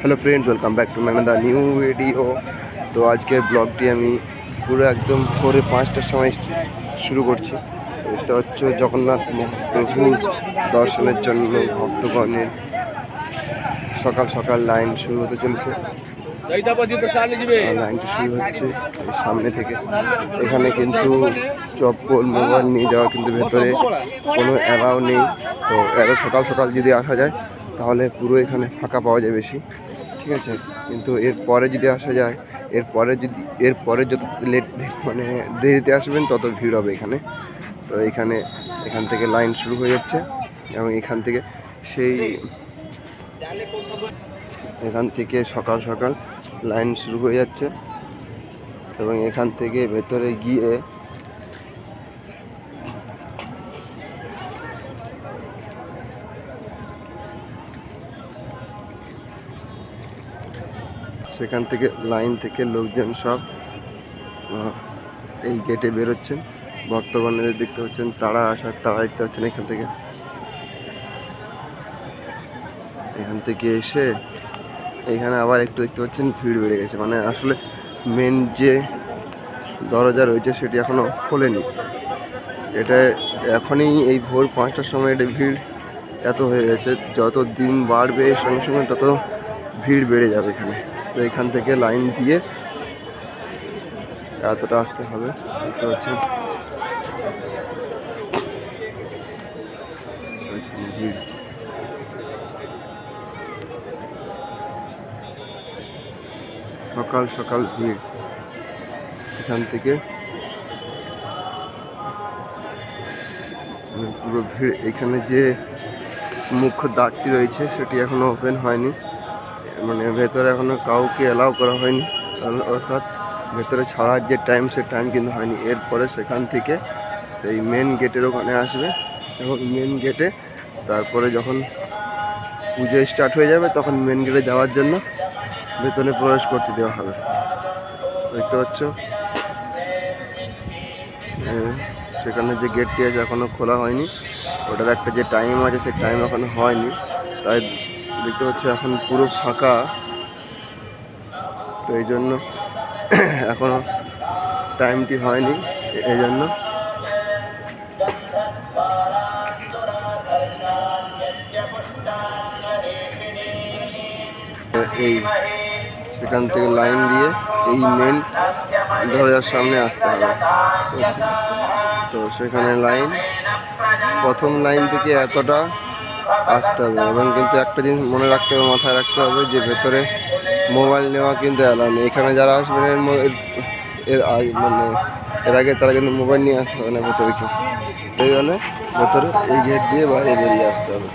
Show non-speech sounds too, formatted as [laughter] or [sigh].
Hello friends welcome back to man the new video তো আজকের ব্লগটি আমি পুরো একদম ভোরে পাঁচটার সময় শুরু করছি। এটা হচ্ছে জগন্নাথ মহাপ্রভুর দর্শনের জন্য ভক্তগণের সকাল সকাল লাইন শুরু হতে চলেছে। লাইনটা শুরু হচ্ছে সামনে থেকে। এখানে কিন্তু চপ্পল মোবাইল নিয়ে যাওয়া কিন্তু ভেতরে কোনো অ্যালাউ নেই। তো এত সকাল সকাল যদি আসা যায় তাহলে পুরো এখানে ফাঁকা পাওয়া যায় বেশি। ঠিক আছে? কিন্তু এর পরে যদি আসা যায়, এর পরে যদি, এর পরে যত লেট মানে দেরিতে আসবেন, তত ভিড় হবে এখানে। তো এখানে, এখান থেকে লাইন শুরু হয়ে যাচ্ছে এবং এখান থেকে সেই এখান থেকে সকাল সকাল লাইন শুরু হয়ে যাচ্ছে এবং এখান থেকে ভেতরে গিয়ে সেখান থেকে লাইন থেকে লোকজন সব এই গেটে বেরোচ্ছেন। ভক্তগণের দেখতে পাচ্ছেন তারা আসার, তারা দেখতে পাচ্ছেন এখান থেকে। এখান থেকে এসে এখানে আবার একটু দেখতে পাচ্ছেন, ভিড় বেড়ে গেছে। মানে আসলে মেন যে দরজা রয়েছে, সেটি এখনও খোলেনি। এটা এখনই এই ভোর পাঁচটার সময় এটা ভিড় এত হয়ে গেছে। যত দিন বাড়বে সঙ্গে সঙ্গে তত ভিড় বেড়ে যাবে এখানে। তো এখান থেকে লাইন দিয়ে এতটা আসতে হবে। পাচ্ছেন পাচ্ছেন ভিড়। সকাল সকাল ভিড়। এখান থেকে মানে পুরো ভিড়। এখানে যে মুখ্য দ্বারটি রয়েছে, সেটি এখনও ওপেন হয়নি। মানে ভেতরে এখনও কাউকে অ্যালাউ করা হয়নি। অর- অর্থাৎ ভেতরে ছাড়ার যে টাইম সে টাইম কিন্তু হয়নি। এরপরে সেখান থেকে সেই মেন গেটের ওখানে আসবে এবং মেন গেটে তারপরে যখন পুজো স্টার্ট হয়ে যাবে, তখন মেন গেটে যাওয়ার জন্য ভেতরে প্রবেশ করতে দেওয়া হবে। দেখতে পাচ্ছ? সেখানে যে গেটটি আছে এখনও খোলা হয়নি। ওটার একটা যে টাইম আছে সেই টাইম এখনও হয়নি। তাই দেখতে পাচ্ছি, এখন পুরো ফাঁকা তো এই জন্য [clears throat] এখনও টাইমটি হয়নি, এই জন্য এই সেখান থেকে লাইন দিয়ে এই মেন দরজার সামনে আসতে হবে? তো সেখানে লাইন প্রথম লাইন থেকে এতটা আসতে হবে এবং কিন্তু একটা জিনিস মনে রাখতে হবে, মাথায় রাখতে হবে যে ভেতরে মোবাইল নেওয়া কিন্তু অ্যালাউ নেই এখানে যারা আসবেন এর এর- আগে মানে এর আগে তারা কিন্তু মোবাইল নিয়ে আসতে হবে না ভেতরে কেউ। এই জন্য ভেতরে এই গেট দিয়ে বাইরে বেরিয়ে আসতে হবে।